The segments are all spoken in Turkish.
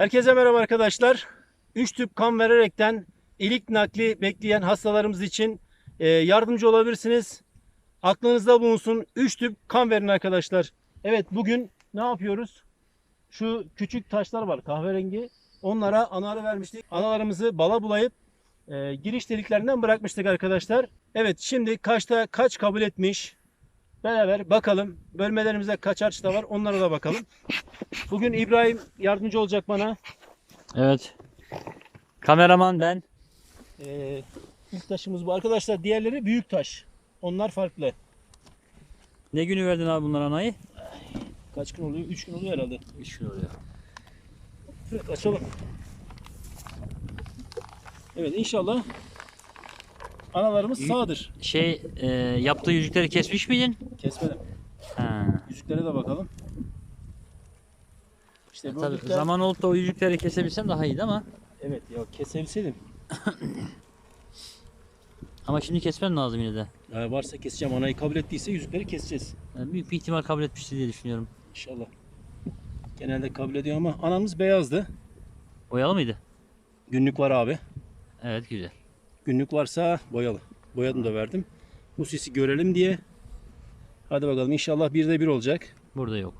Herkese merhaba arkadaşlar. 3 tüp kan vererekten ilik nakli bekleyen hastalarımız için e, yardımcı olabilirsiniz. Aklınızda bulunsun. 3 tüp kan verin arkadaşlar. Evet bugün ne yapıyoruz? Şu küçük taşlar var kahverengi. Onlara anarı vermiştik. Analarımızı bala bulayıp e, giriş deliklerinden bırakmıştık arkadaşlar. Evet şimdi kaçta kaç kabul etmiş? Beraber bakalım. Bölmelerimizde kaç açta var onlara da bakalım. Bugün İbrahim yardımcı olacak bana. Evet. Kameraman ben. Ee, ilk taşımız bu. Arkadaşlar diğerleri büyük taş. Onlar farklı. Ne günü verdin abi bunlar anayı? Kaç gün oluyor? 3 gün oluyor herhalde. 3 gün oluyor. Evet açalım. Evet inşallah analarımız sağdır. Şey e, yaptığı yüzükleri kesmiş miydin? Kesmedim. Ha. Yüzüklere de bakalım. İşte bu Tabii yüzükler- zaman olup da o yüzükleri kesebilsem daha iyiydi ama. Evet ya kesebilseydim. Ama şimdi kesmem lazım yine de. Yani varsa keseceğim. Anayı kabul ettiyse yüzükleri keseceğiz. Yani büyük bir ihtimal kabul etmiştir diye düşünüyorum. İnşallah. Genelde kabul ediyor ama anamız beyazdı. Boyalı mıydı? Günlük var abi. Evet güzel. Günlük varsa boyalı. Boyadım da verdim. Bu sisi görelim diye. Hadi bakalım inşallah bir de bir olacak. Burada yok.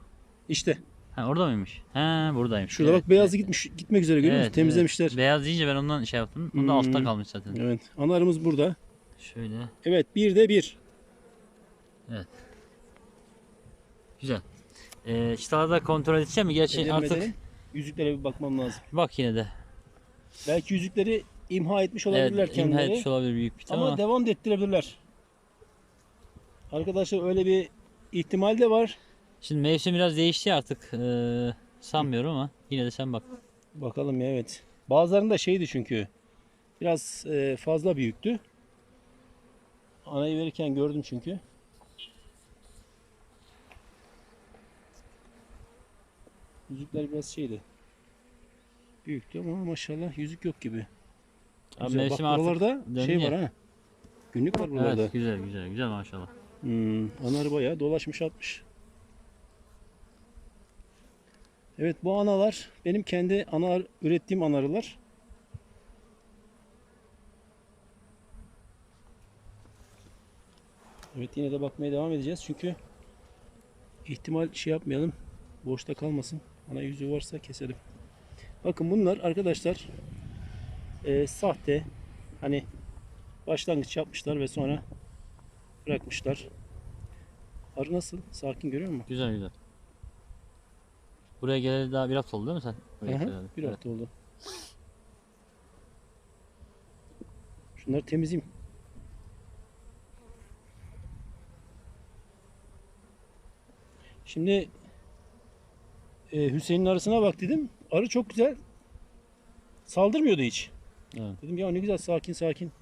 İşte Ha orada mıymış? Ha buradaymış. şurada Evet, bak beyazı evet. gitmiş gitmek üzere görüyor musun? Evet, Temizlemişler. evet. Beyaz deyince ben ondan şey yaptım. Onda Hmm. altta kalmış zaten. Evet. Analarımız burada. Şöyle. Evet bir de bir. Güzel. Ee, çıtaları da kontrol edeceğim mi? Gerçi Edelim, artık. Yüzüklere bir bakmam lazım. bak yine de. Belki yüzükleri imha etmiş olabilirler Evet, imha kendileri. etmiş olabilir büyük bir ama ama. devam da ettirebilirler. Arkadaşlar öyle bir ihtimal de var. Şimdi mevsim biraz değişti artık. Ee, sanmıyorum ama yine de sen bak. Bakalım ya evet. Bazılarında şeydi çünkü. Biraz e, fazla büyüktü. Anayı verirken gördüm çünkü. Yüzükler biraz şeydi. Büyüktü ama maşallah yüzük yok gibi. Abi Güzel. mevsim Bak artık buralarda döndü şey ya. var ha. Günlük var buralarda. Evet güzel güzel güzel maşallah. Hmm, anar bayağı dolaşmış atmış. Evet bu analar benim kendi anar ürettiğim anarılar. Evet yine de bakmaya devam edeceğiz çünkü ihtimal şey yapmayalım. Boşta kalmasın. Ana yüzüğü varsa keselim. Bakın bunlar arkadaşlar e, sahte hani başlangıç yapmışlar ve sonra bırakmışlar. Arı nasıl? Sakin görüyor musun? Güzel güzel. Buraya geleli daha bir hafta oldu değil mi sen? Buraya Aha, geleli. bir hafta oldu. Şunları temizleyeyim. Şimdi e, Hüseyin'in arısına bak dedim. Arı çok güzel. Saldırmıyordu hiç. Evet. Dedim ya ne güzel sakin sakin.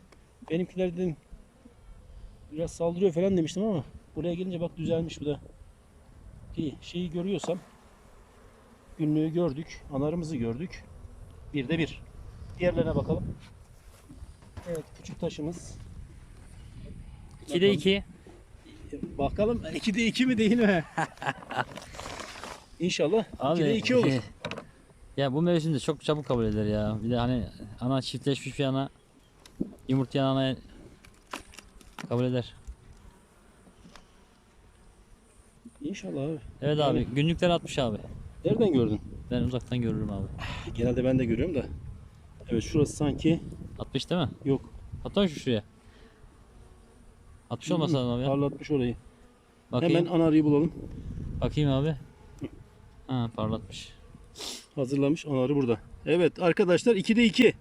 Benimkiler dedim biraz saldırıyor falan demiştim ama buraya gelince bak düzelmiş bu da. İyi şeyi görüyorsam günlüğü gördük. Anarımızı gördük. Bir de bir. Diğerlerine bakalım. Evet küçük taşımız. 2'de 2. Bakalım 2'de 2 mi değil mi? İnşallah 2'de 2 olur. ya bu mevsimde çok çabuk kabul eder ya. Bir de hani ana çiftleşmiş bir ana yumurtlayan ana kabul eder. İnşallah abi. Evet abi günlükler atmış abi. Nereden gördün? Ben uzaktan görürüm abi. Genelde ben de görüyorum da. Evet şurası sanki 60 değil mi? yok. Hatta şu şuraya. 60 olmasa lazım abi ya. Parlatmış orayı. Bakayım. Hemen anarıyı bulalım. Bakayım abi. Ha parlatmış. Hazırlamış anarı burada. Evet arkadaşlar 2'de 2.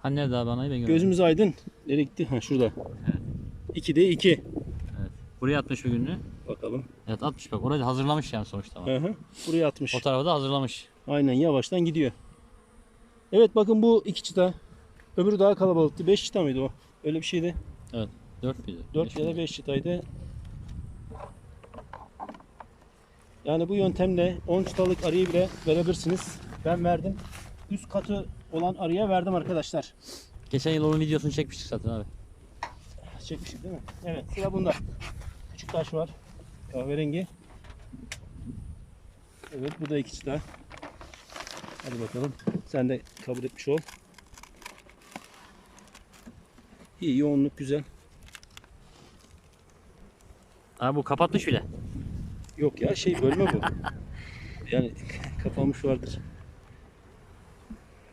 Hani nerede abi anayı ben görmedim. Gözümüz aydın. Nereye gitti? Ha şurada. 2'de 2. Buraya atmış bir. Bakalım. Evet atmış bak. Orayı da hazırlamış yani sonuçta. ama. Hı hı. Buraya atmış. O tarafı da hazırlamış. Aynen yavaştan gidiyor. Evet bakın bu iki çıta. Öbürü daha kalabalıktı. 5 çıta mıydı o? Öyle bir şeydi. 4 müydü? 4 Beş ya da miydi? 5 çıtaydı. Yani bu yöntemle 10 çıtalık arıyı bile verebilirsiniz. Ben verdim. Üst katı olan arıya verdim arkadaşlar. Geçen yıl onun videosunu çekmiştik zaten abi. Çekmiştik değil mi? Evet sıra bunda. Küçük taş var. Kahverengi. Evet bu da iki çıta. Hadi bakalım. Sen de kabul etmiş ol. İyi yoğunluk güzel. Ha bu kapatmış bile. Yok ya şey bölme bu. Yani kapanmış vardır.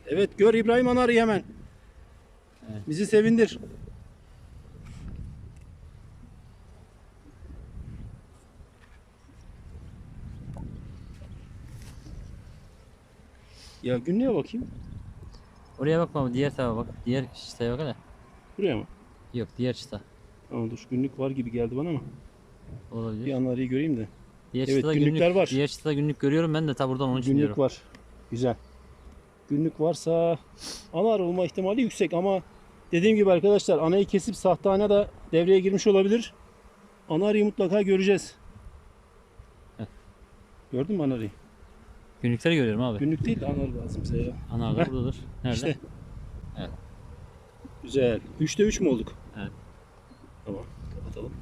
Evet gör İbrahim Anar'ı hemen. Evet. Bizi sevindir. Ya günlüğe bakayım. Oraya bakma diğer tarafa bak. Diğer çıtaya bak hele. Buraya mı? Yok diğer çıta. Ama dur günlük var gibi geldi bana ama. Olabilir. Bir Anar'ı göreyim de. Diğer Evet, günlükler günlük, var. Diğer çıtada günlük görüyorum ben de ta buradan onun için Günlük diyorum. var. Güzel. Günlük varsa anar olma ihtimali yüksek ama dediğim gibi arkadaşlar anayı kesip sahtane de devreye girmiş olabilir. Anarıyı mutlaka göreceğiz. Heh. Gördün mü anarıyı? Günlükleri görüyorum abi. Günlük değil de anar lazım bize ya. Anar da Heh. buradadır. Nerede? İşte. Evet. Güzel. 3'te 3 mü olduk? Evet. Tamam. Kapatalım.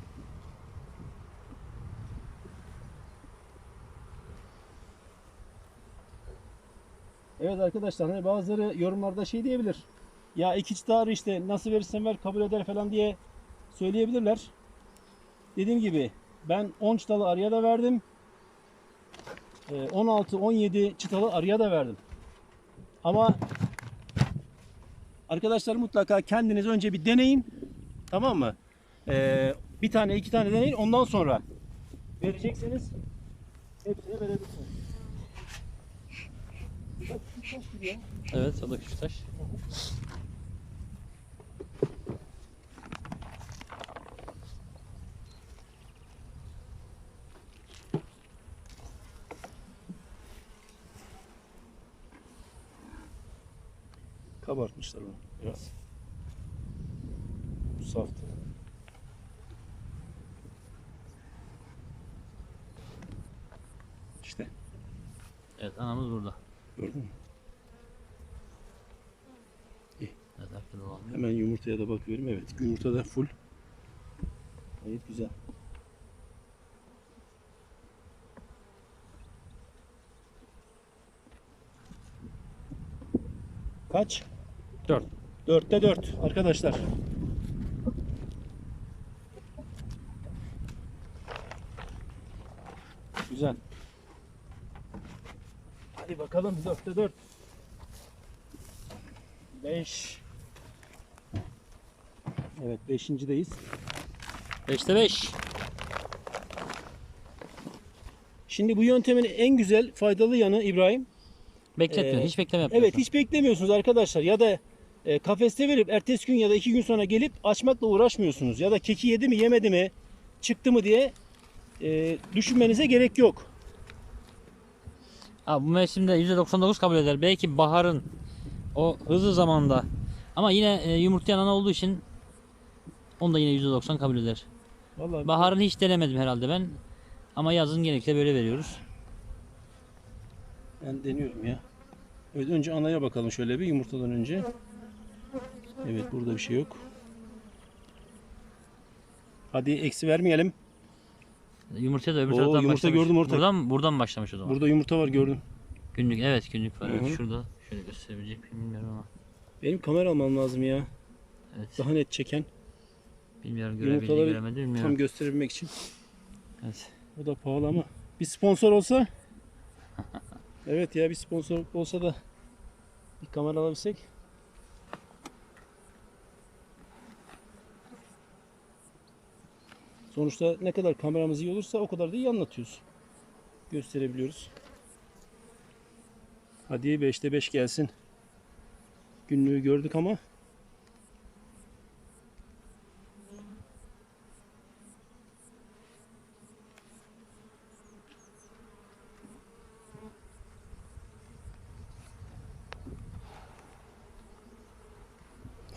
Evet arkadaşlar hani bazıları yorumlarda şey diyebilir. Ya iki çıtar işte nasıl verirsen ver kabul eder falan diye söyleyebilirler. Dediğim gibi ben 10 çıtalı arıya da verdim. 16-17 çıtalı arıya da verdim. Ama Arkadaşlar mutlaka kendiniz önce bir deneyin. Tamam mı? Ee, bir tane iki tane deneyin. Ondan sonra vereceksiniz. Hepsini verebilirsiniz. Bak, şu taş gibi ya. Evet o da küçük taş. Kabartmışlar onu biraz. Bu saftı. İşte Evet anamız burada. Gördün mü? Dolanıyor. Hemen yumurtaya da bakıyorum. Evet yumurta da full. Gayet güzel. Kaç? 4. Dörtte dört arkadaşlar. Güzel. Hadi bakalım dörtte dört. Beş. Evet beşincideyiz. 5'te 5. Şimdi bu yöntemin en güzel faydalı yanı İbrahim. Bekletmiyor. Ee, hiç bekleme yapmıyorsun. Evet hiç beklemiyorsunuz arkadaşlar ya da e, kafeste verip ertesi gün ya da iki gün sonra gelip açmakla uğraşmıyorsunuz. Ya da keki yedi mi yemedi mi çıktı mı diye e, düşünmenize gerek yok. Abi bu mevsimde %99 kabul eder. Belki baharın o hızlı zamanda. Ama yine e, yumurtlayan ana olduğu için onu da yine %90 kabul eder. Vallahi Baharın hiç denemedim herhalde ben. Ama yazın genellikle böyle veriyoruz. ben deniyorum ya. Evet önce anaya bakalım şöyle bir yumurtadan önce. Evet burada bir şey yok. Hadi eksi vermeyelim. Yumurtaya da öbür Oo, taraftan yumurta başlamış. gördüm ortak. Buradan, buradan başlamış o zaman. Burada yumurta var gördüm. Günlük evet günlük var. Hı hı. Evet, şurada şöyle gösterebilecek miyim bilmiyorum ama. Benim kamera almam lazım ya. Evet. Daha net çeken. Bilmiyorum görebildi Yumurtaları göremedi bilmiyorum. Tam gösterebilmek için. Evet. O da pahalı ama. Bir sponsor olsa. evet ya bir sponsor olsa da bir kamera alabilsek. Sonuçta ne kadar kameramız iyi olursa o kadar da iyi anlatıyoruz. Gösterebiliyoruz. Hadi 5'te 5 gelsin. Günlüğü gördük ama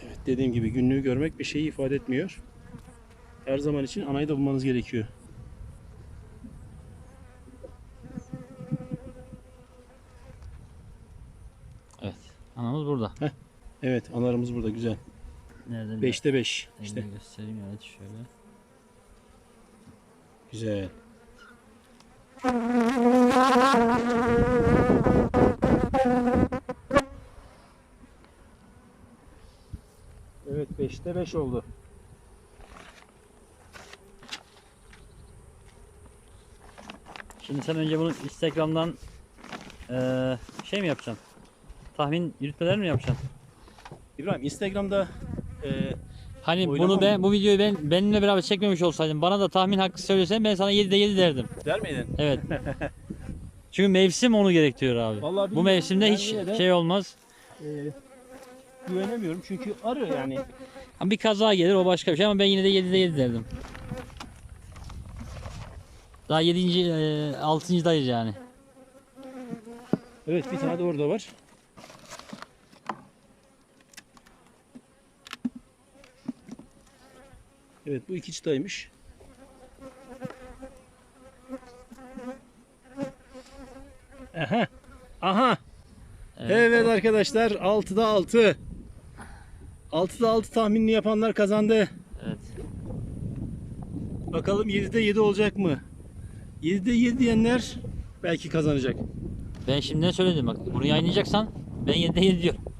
Evet dediğim gibi günlüğü görmek bir şeyi ifade etmiyor her zaman için anayı da bulmanız gerekiyor. Evet. Anamız burada. Heh. Evet analarımız burada güzel. Nerede? 5'te 5. İşte. göstereyim evet şöyle. Güzel. Evet 5'te 5 beş oldu. Şimdi sen önce bunu Instagram'dan eee, şey mi yapacaksın? Tahmin yürütmeler mi yapacaksın? İbrahim Instagram'da e, Hani bunu mı? ben bu videoyu ben benimle beraber çekmemiş olsaydın bana da tahmin hakkı söylesen ben sana 7'de 7 derdim. der miydin? Evet. Çünkü mevsim onu gerektiriyor abi. Vallahi bu bilmiyorum. mevsimde Ben hiç yine de- şey olmaz. E, güvenemiyorum çünkü arı yani. Ha, Bir kaza gelir o başka bir şey ama ben yine de 7'de 7 derdim. Daha 7. E, 6. dayız yani. Evet bir tane de orada var. Evet bu iki çıtaymış. Aha. Aha. Evet. Evet arkadaşlar 6'da 6. 6'da 6 tahminini yapanlar kazandı. Evet. Bakalım 7'de 7 olacak mı? 7'de 7 diyenler belki kazanacak. Ben şimdiden söyledim bak bunu yayınlayacaksan ben 7'de 7 diyorum.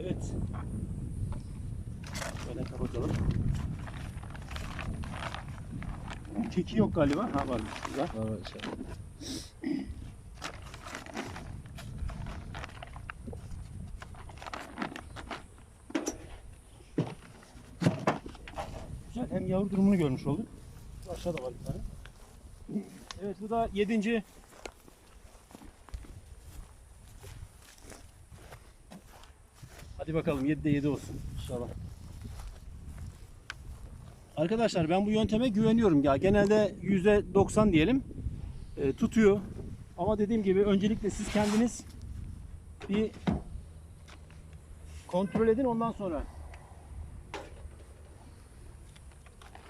Evet. Şöyle kapatalım. Teki yok galiba. Ha var. Güzel. Güzel. Hem yavru durumunu görmüş olduk. Aşağıda var bir tane. Evet bu da yedinci. Hadi bakalım 7'de 7 olsun inşallah. Arkadaşlar ben bu yönteme güveniyorum ya. Genelde %90 diyelim. e, tutuyor. Ama dediğim gibi öncelikle siz kendiniz bir kontrol edin ondan sonra.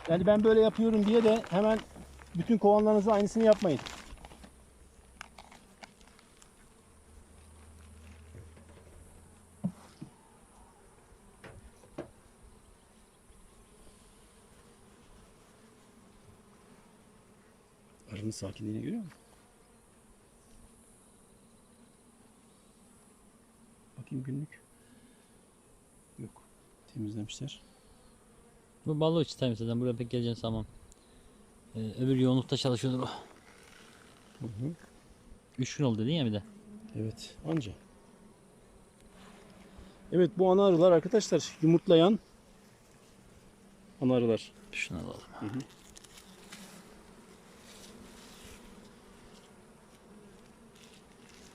Yani ben böyle yapıyorum diye de hemen bütün kovanlarınızı aynısını yapmayın. Arının sakinliğini görüyor musun? Bakayım günlük. Yok. Temizlemişler. Bu balığı çıtayım zaten buraya pek geleceğini sanmam. Ee, öbür yoğunlukta çalışıyordur o. Hı hı. 3 gün oldu dedin ya bir de. Evet, anca. Evet, bu ana arılar arkadaşlar yumurtlayan ana arılar. Şunu alalım.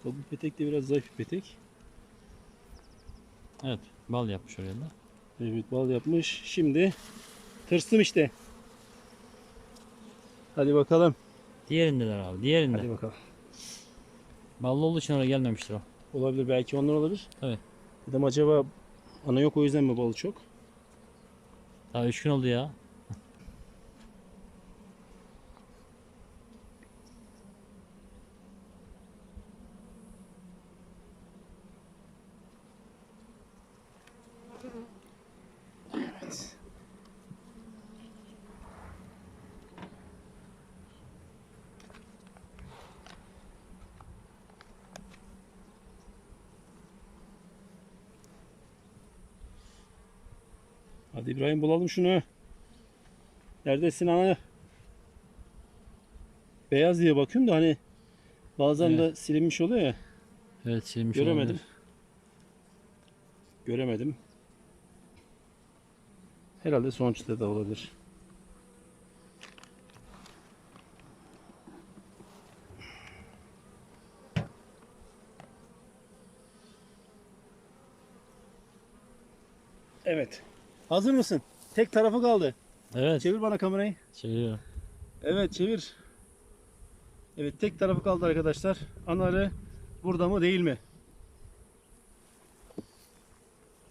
Bu petek de biraz zayıf bir petek. Evet bal yapmış oraya da. Evet, bal yapmış. Şimdi tırstım işte. Hadi bakalım. Diğerindeler abi diğerinde. Hadi bakalım. Ballı olduğu için oraya gelmemiştir o. Olabilir, belki onlar olabilir. Evet. Dedim acaba ana yok o yüzden mi balı çok? Daha 3 gün oldu ya. Hadi İbrahim bulalım şunu. Neredesin ana? Beyaz diye bakıyorum da hani bazen de silinmiş oluyor ya. Evet silmiş Göremedim. olabilir. Göremedim. Herhalde sonuçta da olabilir. Evet. Hazır mısın? Tek tarafı kaldı. Evet Çevir bana kamerayı. çeviriyorum. Evet çevir. Evet tek tarafı kaldı arkadaşlar. Anarı burada mı değil mi?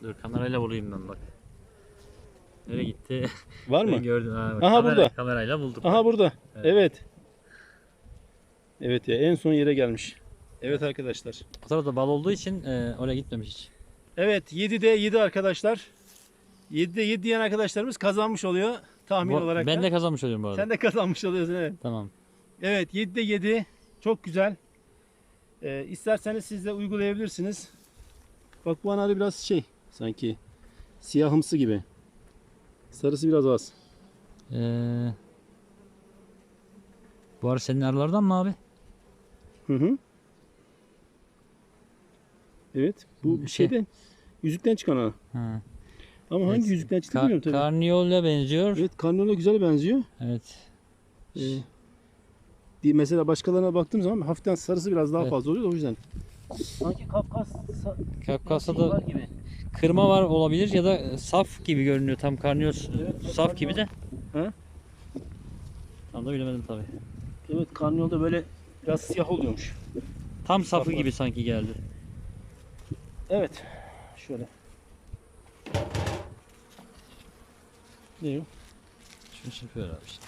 Dur kamerayla vurayım ben bak. Nereye gitti? Var mı? gördüm. Ha, bak, Aha, kamera- burada. Kamerayla bulduk. Aha burada. Evet. Evet. Evet ya en son yere gelmiş. Evet arkadaşlar. Bu tarafta bal olduğu için e, oraya gitmemiş hiç. Evet 7'de 7 arkadaşlar. 7'de 7 diyen arkadaşlarımız kazanmış oluyor tahmin Bu- olarak. ben da. de kazanmış oluyorum bu arada. Sen de kazanmış oluyorsun evet. Tamam. Evet 7'de 7 çok güzel. Ee, isterseniz siz de uygulayabilirsiniz. Bak bu anarı biraz şey sanki Siyahımsı gibi. Sarısı biraz az. Ee, bu arı senin arılardan mı abi? Hı hı. Evet. Bu şey- şeyden yüzükten çıkan. Ha. Ama hangi Evet. yüzükten çıktı Ka- bilmiyorum tabii. Karniyol'e benziyor. Evet karniola güzel benziyor. Evet. Ee, di- mesela başkalarına baktığım zaman hafiften sarısı biraz daha Evet. fazla oluyor da o yüzden. Sanki Kafkas Kafkas'ta da var gibi. kırma var olabilir ya da saf gibi görünüyor. Tam karniyol Evet, saf gibi de. He? Tam da bilemedim tabii. Evet karniyolda böyle biraz siyah oluyormuş. Tam safı Saf var. gibi sanki geldi. Evet. Şöyle. Ne o? Şunu çırpıyor abi işte.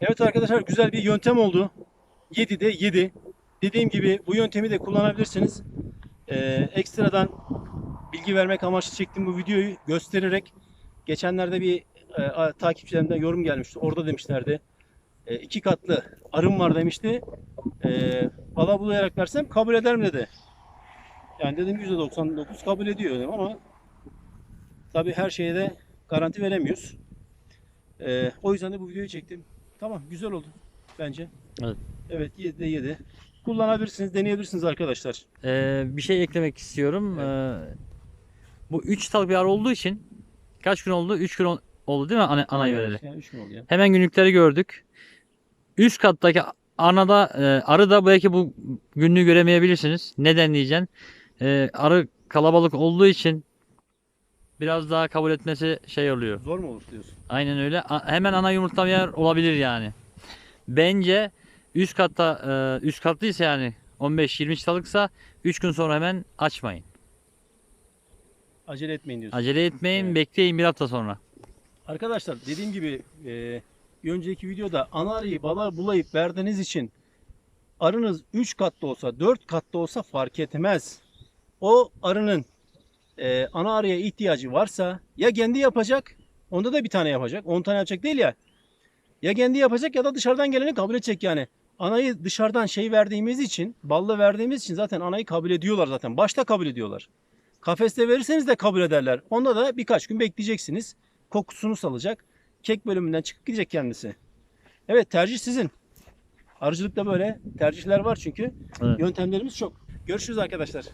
Evet arkadaşlar güzel bir yöntem oldu. 7'de 7. Dediğim gibi bu yöntemi de kullanabilirsiniz. Ee, ekstradan bilgi vermek amaçlı çektiğim bu videoyu göstererek geçenlerde bir e, takipçilerimden yorum gelmişti. Orada demişlerdi. E, iki katlı arım var demişti. E, bala bulayarak versem kabul eder mi dedi. Yani dedim %99 kabul ediyor dedim ama tabi her şeye de garanti veremiyoruz. E, o yüzden de bu videoyu çektim. Tamam güzel oldu bence. Evet. Evet 7'de 7. Kullanabilirsiniz, deneyebilirsiniz arkadaşlar. Ee, bir şey eklemek istiyorum. Ee, bu 3 tal bir arı olduğu için kaç gün oldu? 3 gün ol- oldu değil mi ana, anayı vereli? Yani üç gün oldu ya. Hemen günlükleri gördük. Üst kattaki anada e, arı da belki bu günlüğü göremeyebilirsiniz. Neden diyeceksin? E, arı kalabalık olduğu için biraz daha kabul etmesi şey oluyor. Zor mu olur diyorsun? Aynen öyle. A- hemen ana yumurtlamayan olabilir yani. Bence üst katta e, üst katlıysa yani 15-20 çıtalıksa 3 gün sonra hemen açmayın. Acele etmeyin diyorsun. Acele etmeyin, Evet. bekleyin bir hafta sonra. Arkadaşlar dediğim gibi e, bir önceki videoda ana arıyı bala bulayıp verdiğiniz için arınız 3 katlı olsa 4 katlı olsa fark etmez. O arının e, ana arıya ihtiyacı varsa ya kendi yapacak onda da bir tane yapacak 10 tane yapacak değil ya. Ya kendi yapacak ya da dışarıdan geleni kabul edecek yani. Anayı dışarıdan şey verdiğimiz için, ballı verdiğimiz için zaten anayı kabul ediyorlar zaten. Başta kabul ediyorlar. Kafeste verirseniz de kabul ederler. Onda da birkaç gün bekleyeceksiniz kokusunu salacak. Kek bölümünden çıkıp gidecek kendisi. Evet tercih sizin. Arıcılıkta böyle tercihler var çünkü. Evet. Yöntemlerimiz çok. Görüşürüz arkadaşlar.